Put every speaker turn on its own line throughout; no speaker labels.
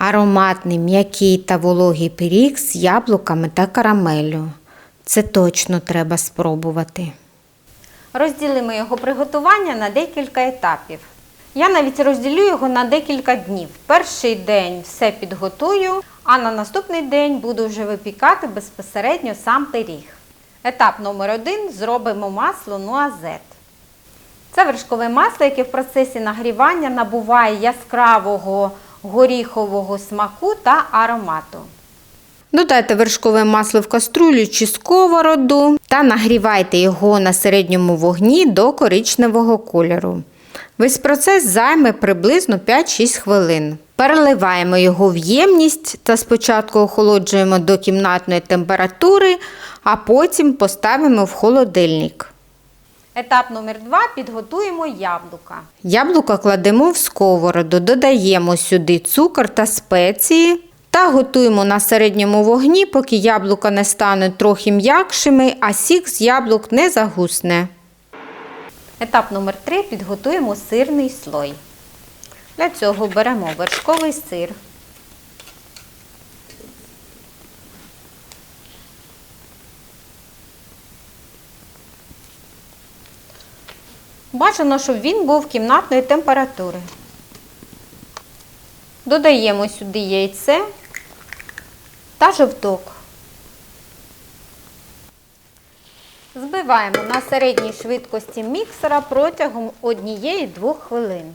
Ароматний, м'який та вологий пиріг з яблуками та карамеллю. Це точно треба спробувати.
Розділимо його приготування на декілька етапів. Я навіть розділю його на декілька днів. Перший день все підготую, а на наступний день буду вже випікати безпосередньо сам пиріг. Етап номер один зробимо масло нуазет. Це вершкове масло, яке в процесі нагрівання набуває яскравого горіхового смаку та аромату.
Додайте вершкове масло в каструлю чи сковороду та нагрівайте його на середньому вогні до коричневого кольору. Весь процес займе приблизно 5-6 хвилин. Переливаємо його в ємність та спочатку охолоджуємо до кімнатної температури, а потім поставимо в холодильник.
Етап номер два підготуємо яблука.
Яблука кладемо в сковороду, додаємо сюди цукор та спеції та готуємо на середньому вогні, поки яблука не стануть трохи м'якшими, а сік з яблук не загусне.
Етап номер 3 підготуємо сирний слой. Для цього беремо вершковий сир. Бажано, щоб він був кімнатної температури. Додаємо сюди яйце та жовток. Збиваємо на середній швидкості міксера протягом 1-2 хвилин.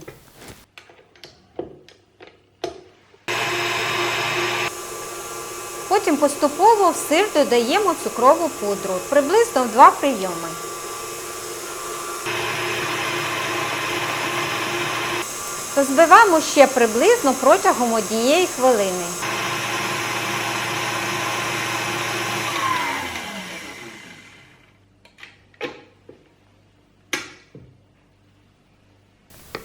Потім поступово в сир додаємо цукрову пудру приблизно в 2 прийоми. Та збиваємо ще приблизно протягом однієї хвилини.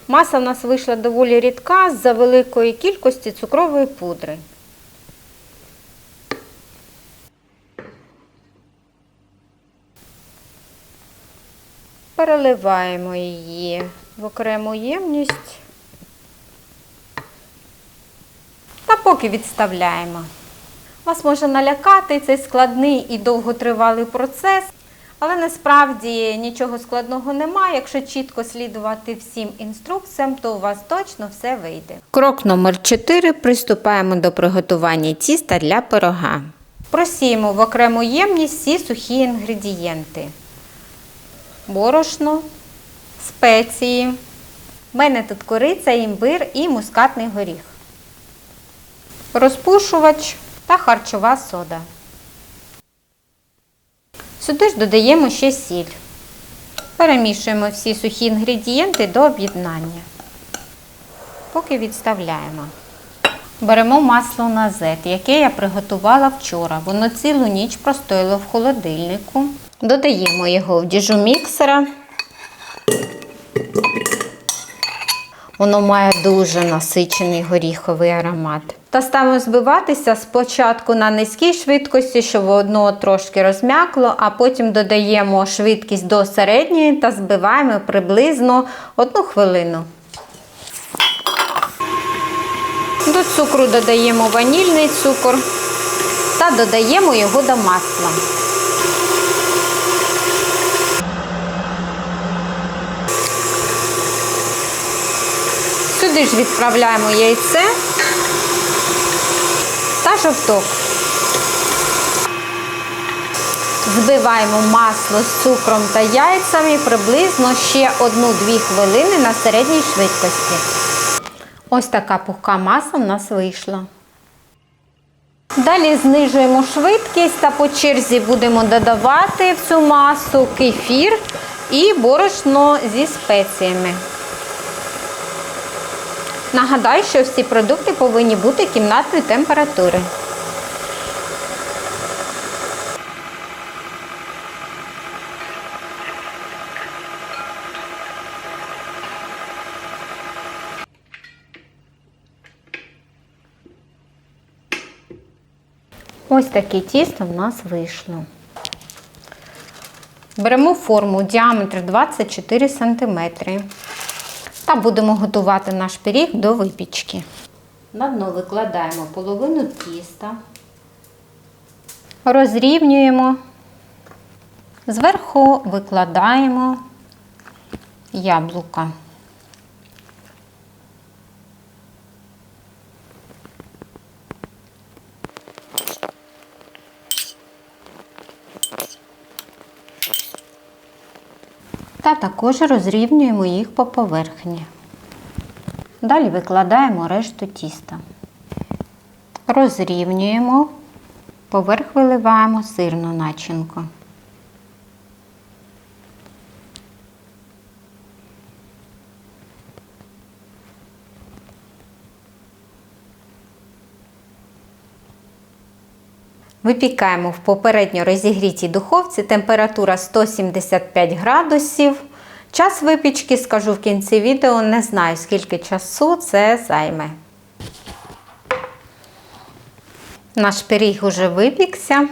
Маса в нас вийшла доволі рідка з-за великої кількості цукрової пудри. Переливаємо її в окрему ємність та поки відставляємо. Вас може налякати цей складний і довготривалий процес, але насправді нічого складного немає. Якщо чітко слідувати всім інструкціям, то у вас точно все вийде.
Крок номер 4 приступаємо до приготування тіста для пирога.
Просіємо в окрему ємність всі сухі інгредієнти. Борошно, спеції. У мене тут кориця, імбир і мускатний горіх. Розпушувач та харчова сода. Сюди ж додаємо ще сіль. Перемішуємо всі сухі інгредієнти до об'єднання. Поки відставляємо. Беремо масло назет, яке я приготувала вчора. Воно цілу ніч простояло в холодильнику. Додаємо його в діжу міксера. Воно має дуже насичений горіховий аромат. Та ставимо збиватися спочатку на низькій швидкості, щоб воно трошки розм'якло, а потім додаємо швидкість до середньої та збиваємо приблизно одну хвилину. До цукру додаємо ванільний цукор та додаємо його до масла. Сюди ж відправляємо яйце та жовток. Збиваємо масло з цукром та яйцями приблизно ще 1-2 хвилини на середній швидкості. Ось така пухка маса в нас вийшла. Далі знижуємо швидкість та по черзі будемо додавати в цю масу кефір і борошно зі спеціями. Нагадаю, що всі продукти повинні бути кімнатної температури. Ось таке тісто в нас вийшло. Беремо форму діаметр 24 см та будемо готувати наш пиріг до випічки. На дно викладаємо половину тіста, розрівнюємо, зверху викладаємо яблука. Та також розрівнюємо їх по поверхні. Далі викладаємо решту тіста. Розрівнюємо, поверх виливаємо сирну начинку. Випікаємо в попередньо розігрітій духовці температура 175 градусів. Час випічки скажу в кінці відео, не знаю скільки часу це займе. Наш пиріг уже випікся.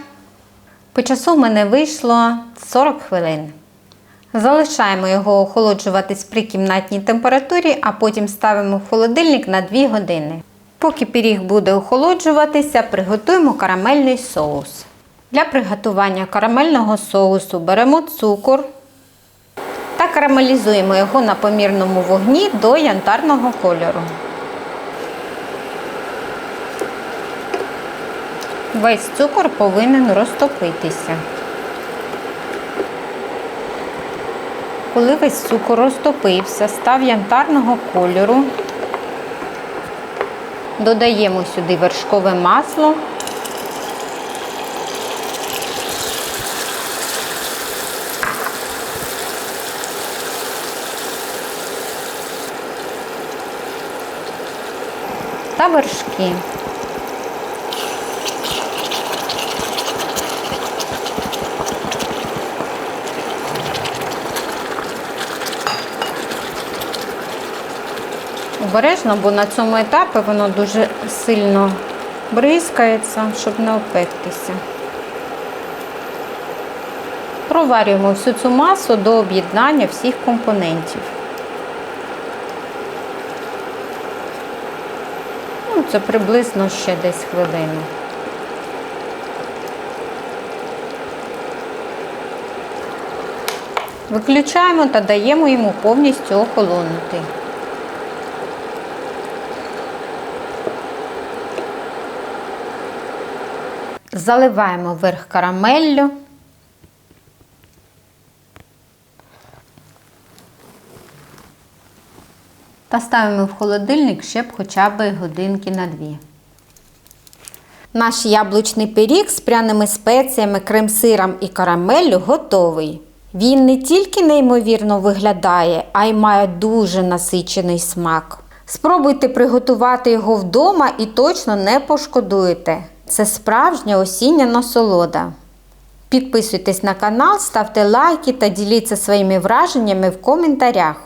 По часу в мене вийшло 40 хвилин. Залишаємо його охолоджуватись при кімнатній температурі, а потім ставимо в холодильник на 2 години. Поки пиріг буде охолоджуватися, приготуємо карамельний соус. Для приготування карамельного соусу беремо цукор та карамелізуємо його на помірному вогні до янтарного кольору. Весь цукор повинен розтопитися. Коли весь цукор розтопився, став янтарного кольору, додаємо сюди вершкове масло. Та вершки. Обережно, бо на цьому етапі воно дуже сильно бризкається, щоб не опектися. Проварюємо всю цю масу до об'єднання всіх компонентів. Ну, це приблизно ще десь хвилину. Виключаємо та даємо йому повністю охолонути. Заливаємо верх карамеллю. Та ставимо в холодильник ще б хоча б годинки на дві. Наш яблучний пиріг з пряними спеціями, крем-сиром і карамеллю готовий. Він не тільки неймовірно виглядає, а й має дуже насичений смак. Спробуйте приготувати його вдома і точно не пошкодуєте. Це справжня осіння насолода. Підписуйтесь на канал, ставте лайки та діліться своїми враженнями в коментарях.